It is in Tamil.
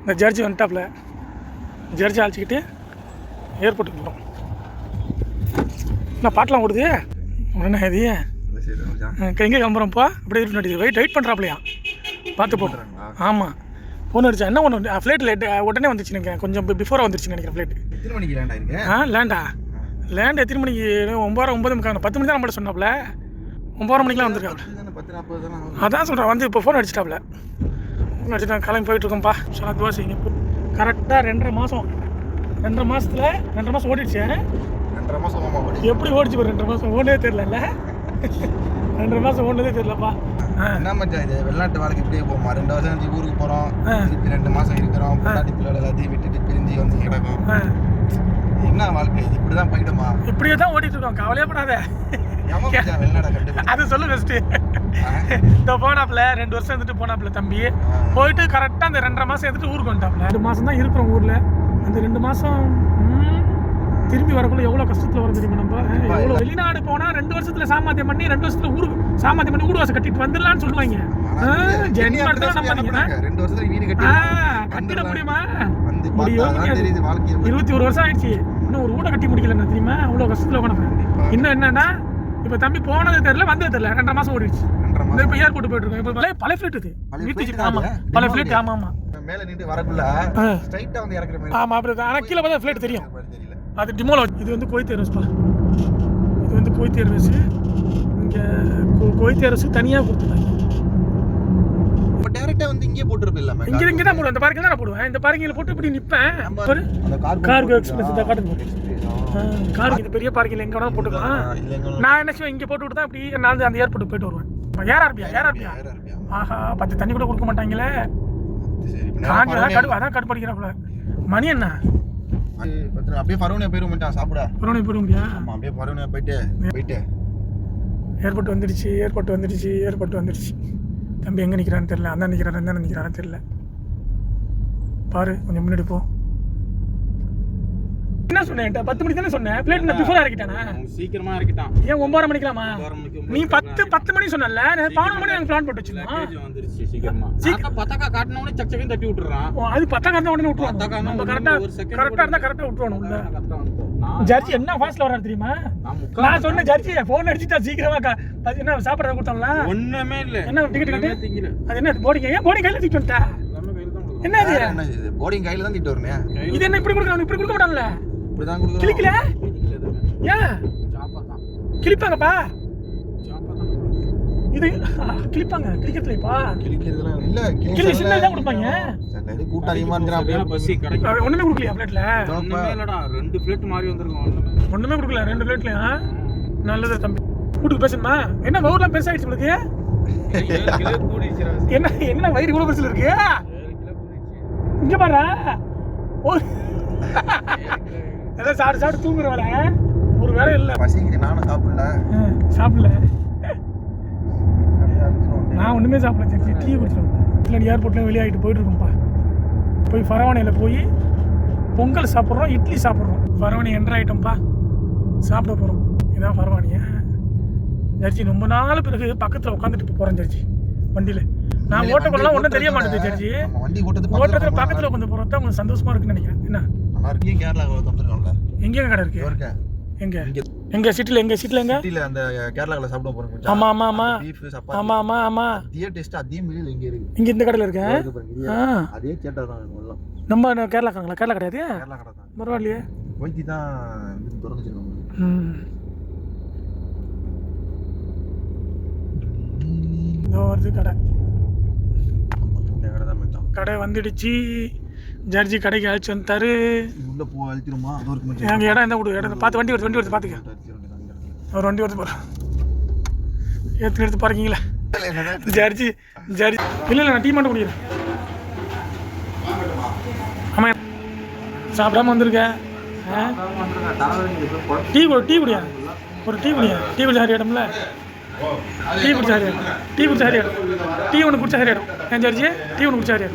இந்த ஜட்ஜி வந்துட்டாப்புல. ஜட்ஜி அழைச்சிக்கிட்டு ஏர்போர்ட்டுக்கு போகிறோம் நான் பாட்டெலாம் ஓடுது? உடனே இது? எங்கே கிளம்புறோம்ப்பா. அப்படியே இருட்டு வெயிட் வெயிட் பண்ணுறாப்லையா பார்த்து போ. ஆமாம் ஃபோன் அடிச்சா என்ன ஒன்று ஃப்ளைட் லேட் உடனே வந்துச்சு நினைக்கிறேன். கொஞ்சம் பிஃபோராக வந்துருச்சு நினைக்கிறேன் ஃப்ளைட் ஆ லேண்டா லேண்ட் எத்தனை மணிக்கு? ஒம்பது ஒம்பது முக்கால் பத்து மணி தான் நம்மள்ட்ட சொன்னாப்ல ஒம்பது மணிக்கெலாம் வந்திருக்காப்ல. அதான் சொல்கிறேன் வந்து இப்போ ஃபோன் அடிச்சிட்டாப்ல ஃபோன் அடிச்சுட்டு நான் கிளம்பி போயிட்டுருக்கோம்ப்பா. சொன்ன துவா செய்யுங்க கரெக்டாக ரெண்டரை மாதம் ரெண்டரை மாதத்தில் ரெண்டரை மாதம் ஓடிடுச்சு. ரெண்டரை படி எப்படி ஓடிச்சு பாரு ரெண்டரை மாதம் ஓடவே தெரிலல்ல ரெண்டரை மாதம் ஓடுனதே தெரிலப்பா என்ன மச்சான் இது? வெளிநாட்டு வாழ்க்கை இப்படியே போமா ரெண்டு வருஷம் கழிச்சு ஊருக்கு போறோம். ஆ. திருப்பி ரெண்டு மாசம் இருக்கிறோம். பொண்டாட்டி பிள்ளைகள் எல்லாத்தையும் விட்டுட்டு பிரிஞ்சு வந்து கிடக்கும். என்ன வாழ்க்கை? இது இப்படிதான் போயிடுமா? இப்படியே தான் ஓடிட்டு இருக்கோம். கவலையே படாத. அது சொல்லு ஃபஸ்ட்டு இந்த போனாப்புல ரெண்டு வருஷம் இருந்துட்டு போனாப்புல தம்பி. போயிட்டு கரெக்டாக அந்த ரெண்டரை மாதம் எடுத்துட்டு ஊருக்கு வந்துட்டாப்புல. ரெண்டு மாதம் தான் இருக்கிறோம் ஊரில். அந்த ரெண்டு மாதம் திரும்பி வரக்குள்ள எவ்வளோ கஷ்டத்தில் வர தெரியுமா நம்ம? எவ்வளோ வெளிநாடு போனால் ரெண்டு வருஷத்தில் சாமாத்தியம் பண்ணி ரெண்டு வருஷத்துல ஊருக்கு சாமாத்தியம் பண்ணி ஊடு வாசம் கட்டிட்டு வந்துடலாம்னு சொல்லுவாங்க. கட்டிட முடியுமா. இருபத்தி ஒரு வருஷம் ஆயிடுச்சு. இன்னும் ஒரு வீடை கட்டி முடிக்கல தெரியுமா? அவ்வளோ கஷ்டத்தில் உட்காந்து இன்னும் என்னன்னா இப்போ தம்பி போனது தெரியல வந்தது தெரியல. ரெண்டரை மாதம் ஓடிடுச்சு. மாசம். இப்போ ஏர்போர்ட் போயிட்டு இருக்கோம். இப்போ பழைய பழைய ஃப்ளைட் இது. தான் பழைய? ஃப்ளைட் ஆமாம் ஆமாம் மேல நின்று வரக்குள்ள. ஸ்ட்ரைட்டா வந்து இறக்குற மாதிரி. ஆமாம் அப்படி ஆனால் கீழே பார்த்தா ஃப்ளைட் தெரியும். அது டிமோல இது வந்து கோயத் ஏர்வேஸ் இது வந்து கோயத் ஏர்வேஸ் இங்கே கோயத் ஏர்வேஸ் தனியாக கொடுத்துருக்காங்க. இப்ப டைரக்டா வந்து இங்கே போட்டுருப்ப இல்லாம இங்கே இங்கே தான் போடுவேன். இந்த பார்க்கிங் தான் போடுவேன். இந்த பார்க்கிங்கில் போட்டு இப்படி நிற்பேன் பாரு. கார்கோ எக்ஸ்பிரஸ் இந்த கார் இது பெரிய பார்க்கிங் எங்கே போட்டுக்கலாம். நான் என்ன செய்வேன்? இங்கே போட்டு விட்டு தான் இப்படி நான் அந்த ஏர்போர்ட்டுக்கு போயிட்டு வருவேன். ஏர் ஆர்பியா? ஏர் ஆர்பியா? ஆஹா பத்து தண்ணி கூட கொடுக்க மாட்டாங்களே. காஞ்சி அதான் கடு அதான் கடுப்படிக்கிறாப்புல மணி என்ன? அப்படியே பரவனியா போயிரும் மச்சான் சாப்பிட. புறவனை போயிட முடியா? ஆமா அப்படியே பரவனியா போயிட்டு போயிட்டு. ஏர்போர்ட் வந்துடுச்சு ஏர்போர்ட் வந்துடுச்சு ஏர்போர்ட் வந்துடுச்சு. தம்பி எங்கே நிற்கிறான்னு தெரியல அந்த நிற்கிறான் அந்த நிற்கிறான்னு தெரியல. பாரு கொஞ்சம் முன்னாடி போ. என்ன சொன்னேன் பத்து மணிக்கு தானே சொன்னேன் பிளேட் நான் பிஃபோர் இறக்கிட்டானே? சீக்கிரமா இறக்கிட்டான். ஏன் ஒன்பதரை மணிக்கலாமா நீ பத்து பத்து மணி சொன்னல பதினொரு மணி பிளான் போட்டு வச்சிருந்தோம். வந்துருச்சு சீக்கிரமா. பத்தாக்கா காட்டின உடனே தட்டி விட்டுறான். அது பத்தாம் கரெக்டாக உடனே பத்தாக்காரனா நம்ம கரெக்டாக விட்டுருவானு உள்ள? கரெக்டா வந்துட்டோம் ஜர்ஜி என்ன ஃபாஸ்ட்ல வராரு தெரியுமா? நான் சொன்னேன் ஜர்ஜி ஃபோன் அடிச்சுட்டா சீக்கிரமா என்ன சாப்பிட்றத கொடுத்தோம்ல? ஒண்ணுமே இல்ல. என்ன டிக்கெட் கட்டு? அது என்ன போடிங்க ஏன் போடி கையில் தூக்கிட்டு வந்துட்டா? தான் என்ன இது என்ன இது போர்டிங் கையில தான் திட்டு வரணும் இது என்ன இப்படி கொடுக்கணும் இப்படி கொடுக்க மாட்டான்ல இப்படிதான் கொடுக்குறோம் கிளிக்கல திங்கல எதுவுமே. ஏன்? சாப்பா தான். கிளிப்பாங்கப்பா சாப்பா தான் இது கிளிப்பாங்க கிளிக்கிறதுலப்பா கிளிக்கிறதுலாம் கிளி சின்னதா கொடுப்பாங்க. சரி கூட்டம் அதிகமா இருந்தா அப்படியே பஸ் கிடைக்கும் ஒண்ணுமே கொடுக்கலையா பிளேட்ல? ஒண்ணுமே இல்லடா ரெண்டு பிளேட் மாறி வந்திருக்கும் ஒண்ணுமே. ஒண்ணுமே கொடுக்கல ரெண்டு பிளேட்லயும் நல்லது தம்பி. கூட்டுக்கு பேசணுமா? என்ன வவுர்லாம் பெருசாயிடுச்சு உங்களுக்கு? என்ன என்ன வயிறு கூட பெருசுல இருக்கு? ஏழு கிலோ கூடிச்சு இங்க பாரு. ஓ ஏதாவது சாப்பிட்டு சாப்பிட்டு தூங்குற வேலை ஒரு வேலை இல்லை. பசிக்குது நானும் சாப்பிடல. சாப்பிடல. நான் ஒன்றுமே சாப்பிடல சரி டீ குடிச்சிட்டு இல்லை ஏர்போர்ட்ல வெளியாகிட்டு போயிட்டு இருக்கோம்ப்பா போய் ஃபரவானையில் போய் பொங்கல் சாப்பிட்றோம் இட்லி சாப்பிட்றோம். ஃபரவானி என்ட்ரு ஆகிட்டோம்ப்பா சாப்பிட போகிறோம் இதான் ஃபரவானியா ஜர்ஜி ரொம்ப நாள் பிறகு பக்கத்தில் உட்காந்துட்டு போகிறேன் ஜர்ஜி வண்டியில். நான் ஓட்டக்குள்ளலாம் ஒன்றும் தெரிய மாட்டேது ஜர்ஜி நம்ம வண்டி ஓட்டது ஓட்டத்தில் பக்கத்தில் உட்காந்து போகிறது தான் உங்களுக்கு சந்தோஷமா இருக்குன்னு நினைக்கிறேன். என்ன? நல்லா இருக்கு. கேரளா கடை இருக்கு? எங்கே? எங்க சிட்டியில் எங்க சீட்டில் எங்க? சிட்டில அந்த கேரளால சாப்பிட போறோம் ஆமா, ஆமா, ஆமா. பீஃப் ஆமா சப்பாத்தி. ஆமா ஆமா அதே டேஸ்ட் அதே மீல் இங்க இருக்கு. இங்க இந்த கடையில் இருக்கு? இதே- அதே சேட்டர் தான் எல்லாம் நம்ம என்ன கேரளாக்காரங்களா? கேரளா கிடையாது கேரளா கடை தான். பரவாயில்லையே. கோய்த்தி தான் இது திறந்து வச்சிருக்காங்க இதோ வருது கடை. ஆமா, இந்த கடை தான் கடை வந்துடுச்சு. ஜர்ஜி கடைக்கு அழைச்சி வந்துட்டாரு உள்ள போ அழுத்திருமா அது ஒரு எங்கள் இடம் எந்த விடு இடம் பார்த்து வண்டி வருது வண்டி வருது பார்த்துக்க. ஒரு வண்டி வருது போகிறோம் எடுத்து எடுத்து பாருக்கீங்களா? ஜர்ஜி ஜர்ஜி. இல்லை இல்லை நான் டீ மட்டும் குடிக்கிறேன். ஆமாம் சாப்பிடாம வந்திருக்கேன் டீ குடி டீ குடியா? ஒரு டீ குடியா? டீ குடிச்சா சரி இடம்ல டீ குடிச்சா சரி டீ குடிச்சா சரி டீ ஒன்று குடிச்சா சரி இடம் ஏன் ஜர்ஜி? டீ ஒன்று குடிச்சா சரி